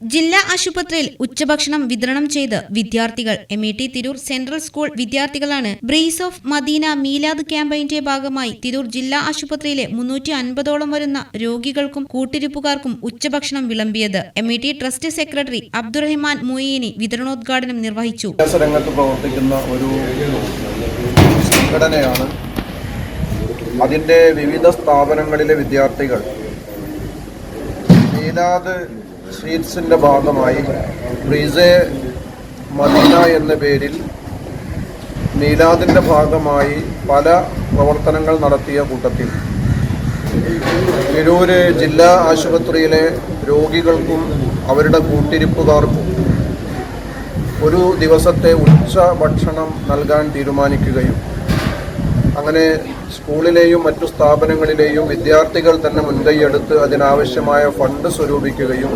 ജില്ലാ ആശുപത്രിയിൽ ഉച്ചഭക്ഷണം വിതരണം ചെയ്ത് വിദ്യാർത്ഥികൾ M E T Tirur central school വിദ്യാർത്ഥികളാണ് ബ്രീസ് ഓഫ് മദീന മീലാദ് ക്യാമ്പയിന്റെ ഭാഗമായി തിരൂർ ജില്ലാ ആശുപത്രിയിലെ മുന്നൂറ്റി അൻപതോളം വരുന്ന രോഗികൾക്കും കൂട്ടിരിപ്പുകാർക്കും ഉച്ചഭക്ഷണം വിളമ്പിയത്. M E T trust secretary Abdurahiman Moyyeeni വിതരണോദ്ഘാടനം നിർവഹിച്ചു. പ്രവർത്തിക്കുന്ന ഒരു സംഘടനയാണ്. അതിന്റെ വിവിധ സ്ഥാപനങ്ങളിലെ വിദ്യാർത്ഥികൾ മീലാദ് സ്വീറ്റ്സിന്റെ ഭാഗമായി ബ്രീസെ മദീന എന്ന പേരിൽ മീലാദിന്റെ ഭാഗമായി പല പ്രവർത്തനങ്ങൾ നടത്തിയ കൂട്ടത്തിൽ. തിരൂര് ജില്ലാ ആശുപത്രിയിലെ രോഗികൾക്കും അവരുടെ കൂട്ടിരിപ്പുകാർക്കും ഒരു ദിവസത്തെ ഉച്ച ഭക്ഷണം നൽകാൻ തീരുമാനിക്കുകയും അങ്ങനെ സ്കൂളിലെയും മറ്റു സ്ഥാപനങ്ങളിലെയും വിദ്യാർത്ഥികൾ തന്നെ മുൻകൈയെടുത്ത് അതിനാവശ്യമായ ഫണ്ട് സ്വരൂപിക്കുകയും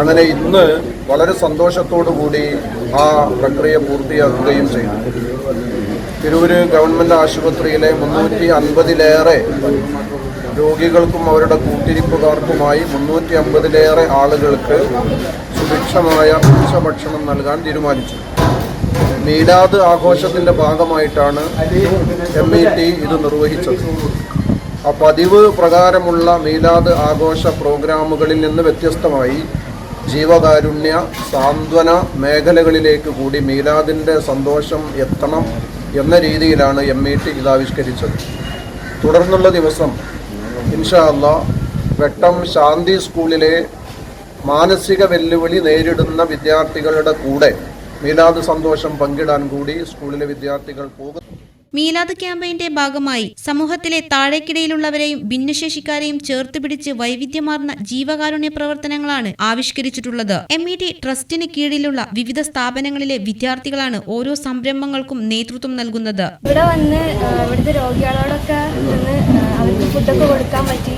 അങ്ങനെ ഇന്ന് വളരെ കൂടി ആ പ്രക്രിയ പൂർത്തിയാക്കുകയും ചെയ്തു. തിരൂര് ഗവൺമെന്റ് ആശുപത്രിയിലെ മുന്നൂറ്റി അൻപതിലേറെ രോഗികൾക്കും അവരുടെ കൂട്ടിരിപ്പുകാർക്കുമായി മുന്നൂറ്റി അമ്പതിലേറെ ആളുകൾക്ക് സുഭിക്ഷമായ ഉച്ചഭക്ഷണം നൽകാൻ തീരുമാനിച്ചു. മീലാദ് ആഘോഷത്തിന്റെ ഭാഗമായിട്ടാണ് എം ഇ ടി ഇത് നിർവഹിച്ചത്. ആ പതിവ് പ്രകാരമുള്ള മീലാദ് ആഘോഷ പ്രോഗ്രാമുകളിൽ നിന്ന് വ്യത്യസ്തമായി ജീവകാരുണ്യ സാന്ത്വന മേഖലകളിലേക്ക് കൂടി മീലാദിന്റെ സന്തോഷം എത്തണം എന്ന രീതിയിലാണ് എം ഇ ടി ഇത് ആവിഷ്കരിച്ചത്. തുടർന്നുള്ള ദിവസം ഇൻഷാ വെട്ടം ശാന്തി സ്കൂളിലെ മാനസിക വെല്ലുവിളി നേരിടുന്ന വിദ്യാർത്ഥികളുടെ കൂടെ മീലാദ് സന്തോഷം പങ്കിടാൻ കൂടി സ്കൂളിലെ വിദ്യാർത്ഥികൾ പോകുന്നു. മീലാദ് ക്യാമ്പയിന്റെ ഭാഗമായി സമൂഹത്തിലെ താഴേക്കിടയിലുള്ളവരെയും ഭിന്നശേഷിക്കാരെയും ചേർത്ത് പിടിച്ച് വൈവിധ്യമാർന്ന ജീവകാരുണ്യ പ്രവർത്തനങ്ങളാണ് ആവിഷ്കരിച്ചിട്ടുള്ളത്. എം ഇ ടി ട്രസ്റ്റിന് കീഴിലുള്ള വിവിധ സ്ഥാപനങ്ങളിലെ വിദ്യാർത്ഥികളാണ് ഓരോ സംരംഭങ്ങൾക്കും നേതൃത്വം നൽകുന്നത്. ഇവിടെ വന്ന് ഇവിടുത്തെ രോഗികളോടൊക്കെ നിന്ന് അവർക്ക് ഫുഡൊക്കെ കൊടുക്കാൻ പറ്റി.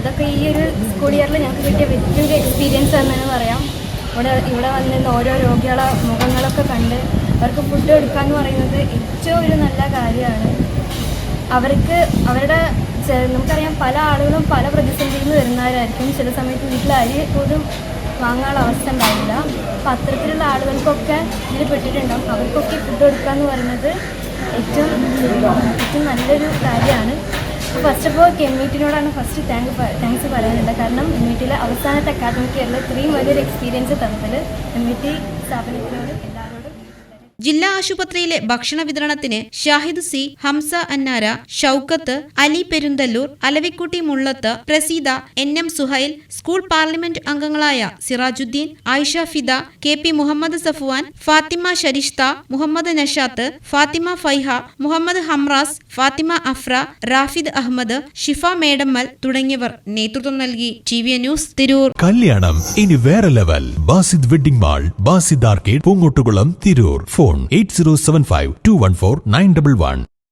ഇതൊക്കെ ഈ ഒരു സ്കൂൾ ഇയറിൽ ഞങ്ങൾക്ക് കിട്ടിയ വലിയൊരു എക്സ്പീരിയൻസ് ആണെന്ന് പറയാം. ഇവിടെ ഇവിടെ വന്നിരുന്ന ഓരോ രോഗികളെ മുഖങ്ങളൊക്കെ കണ്ട് അവർക്ക് ഫുഡ് കൊടുക്കുക എന്ന് പറയുന്നത് ഏറ്റവും ഒരു നല്ല കാര്യമാണ്. അവർക്ക് അവരുടെ നമുക്കറിയാം പല ആളുകളും പല പ്രതിസന്ധിയിൽ നിന്ന് വരുന്നവരായിരിക്കും. ചില സമയത്ത് വീട്ടിൽ അരി പോലും വാങ്ങാനുള്ള അവസ്ഥ ഉണ്ടാവില്ല. അപ്പം അത്തരത്തിലുള്ള ആളുകൾക്കൊക്കെ ഇതിൽ പെട്ടിട്ടുണ്ടാവും. അവർക്കൊക്കെ ഫുഡ് കൊടുക്കുക എന്ന് പറയുന്നത് ഏറ്റവും ഏറ്റവും നല്ലൊരു കാര്യമാണ്. അപ്പോൾ ഫസ്റ്റ് ഓഫ് ഓൾ കെമ്മീറ്റിനോടാണ് ഫസ്റ്റ് താങ്ക് താങ്ക്സ് പറയാനുണ്ട് കാരണം കെമ്മീറ്റിലെ അവസാനത്തെ അക്കാദമിക് ഇത്രയും വലിയൊരു എക്സ്പീരിയൻസ് തന്നതിൽ കമ്മിറ്റി സ്ഥാപനത്തിനോട് എല്ലാവരോടും ജില്ലാ ആശുപത്രിയിലെ ഭക്ഷണ വിതരണത്തിന് Shahid C Hamsa Annara Shoukath Ali Perunthallur Alavikutty Mullath Praseeda N M Suhail school parliament അംഗങ്ങളായ സിറാജുദ്ദീൻ ആയിഷ ഫിദ കെ പി മുഹമ്മദ് സഫുവാൻ ഫാത്തിമ ഷരിഷ്ത മുഹമ്മദ് നഷാത്ത് ഫാത്തിമ ഫൈഹ മുഹമ്മദ് ഹംറാസ് ഫാത്തിമ അഫ്ര റാഫിദ് അഹമ്മദ് ഷിഫ മേഡമ്മൽ തുടങ്ങിയവർ നേതൃത്വം നൽകി. T V news Tirur. കല്യാണം ഇനി വേറെ level. Basid wedding mall Basid arcade Poongottukulam Tirur. Phone eight zero seven five two one four nine double one